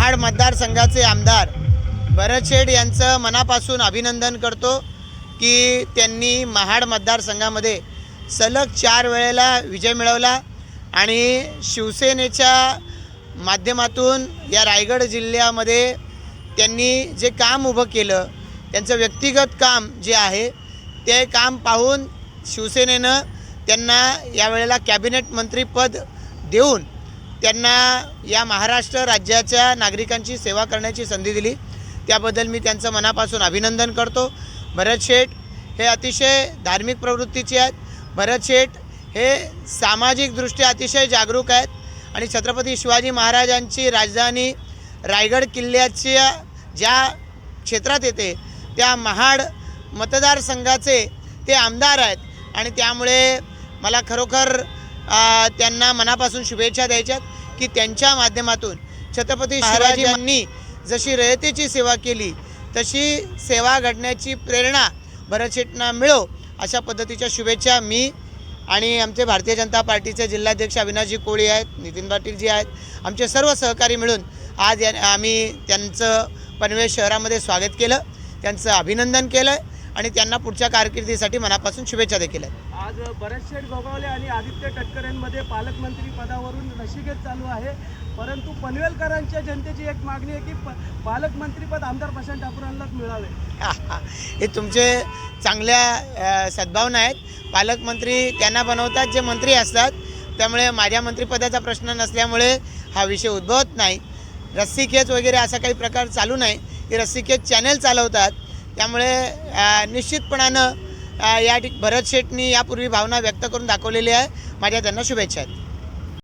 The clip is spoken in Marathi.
महाड मतदारसंघाचे आमदार भरत शेठ यांचं मनापासून अभिनंदन करतो की त्यांनी महाड मतदारसंघामध्ये सलग चार वेळेला विजय मिळवला आणि शिवसेनेच्या माध्यमातून या रायगड जिल्ह्यामध्ये त्यांनी जे काम उभं केलं त्यांचं व्यक्तिगत काम जे आहे ते काम पाहून शिवसेनेनं त्यांना यावेळेला कॅबिनेट मंत्रीपद देऊन त्यांना या महाराष्ट्र राज्याच्या नागरिकांची सेवा करण्याची संधी दिली. त्याबद्दल मी त्यांचं मनापासून अभिनंदन करतो. भरत शेठ हे अतिशय धार्मिक प्रवृत्तीचे आहेत. भरत शेठ हे सामाजिकदृष्ट्या अतिशय जागरूक आहेत. आणि छत्रपती शिवाजी महाराजांची राजधानी रायगड किल्ल्याच्या ज्या क्षेत्रात येते त्या महाड मतदारसंघाचे ते आमदार आहेत. आणि त्यामुळे मला खरोखर त्यांना मनापासून शुभेच्छा द्यायच्यात की त्यांच्या माध्यमातून छत्रपती शिवाजींनी जशी रयतेची सेवा केली तशी सेवा घडण्याची प्रेरणा भरत शेटना मिळो अशा पद्धतीच्या शुभेच्छा मी आणि आमचे भारतीय जनता पार्टीचे जिल्हाध्यक्ष अविनाशजी कोळी आहेत नितीन पाटील जी आहेत आमचे सर्व सहकारी मिळून आज या आम्ही त्यांचं पनवेल शहरामध्ये स्वागत केलं त्यांचं अभिनंदन केलं आणि त्यांना पुढच्या कारकिर्दीसाठी मनापासून शुभेच्छा देखील आहेत. आज बरेचसे गोगावले आणि आदित्य तटकरेंमध्ये पालकमंत्री पदावरून रशिकेत चालू आहे. परंतु पनवेलकरांच्या जनतेची एक मागणी आहे की प पालकमंत्रीपद आमदार प्रशांत ठाकूरांनाच मिळावे. हे तुमचे चांगल्या सद्भावना आहेत. पालकमंत्री त्यांना बनवतात जे मंत्री असतात. त्यामुळे माझ्या मंत्रिपदाचा प्रश्न नसल्यामुळे हा विषय उद्भवत नाही. रस्सीखेच वगैरे असा काही प्रकार चालू नाही. हे रस्सीखेच चॅनेल चालवतात. त्यामुळे निश्चितपणानं या ठिक भरत शेटनी यापूर्वी भावना व्यक्त करून दाखवलेली आहे. माझ्या त्यांना शुभेच्छा आहेत.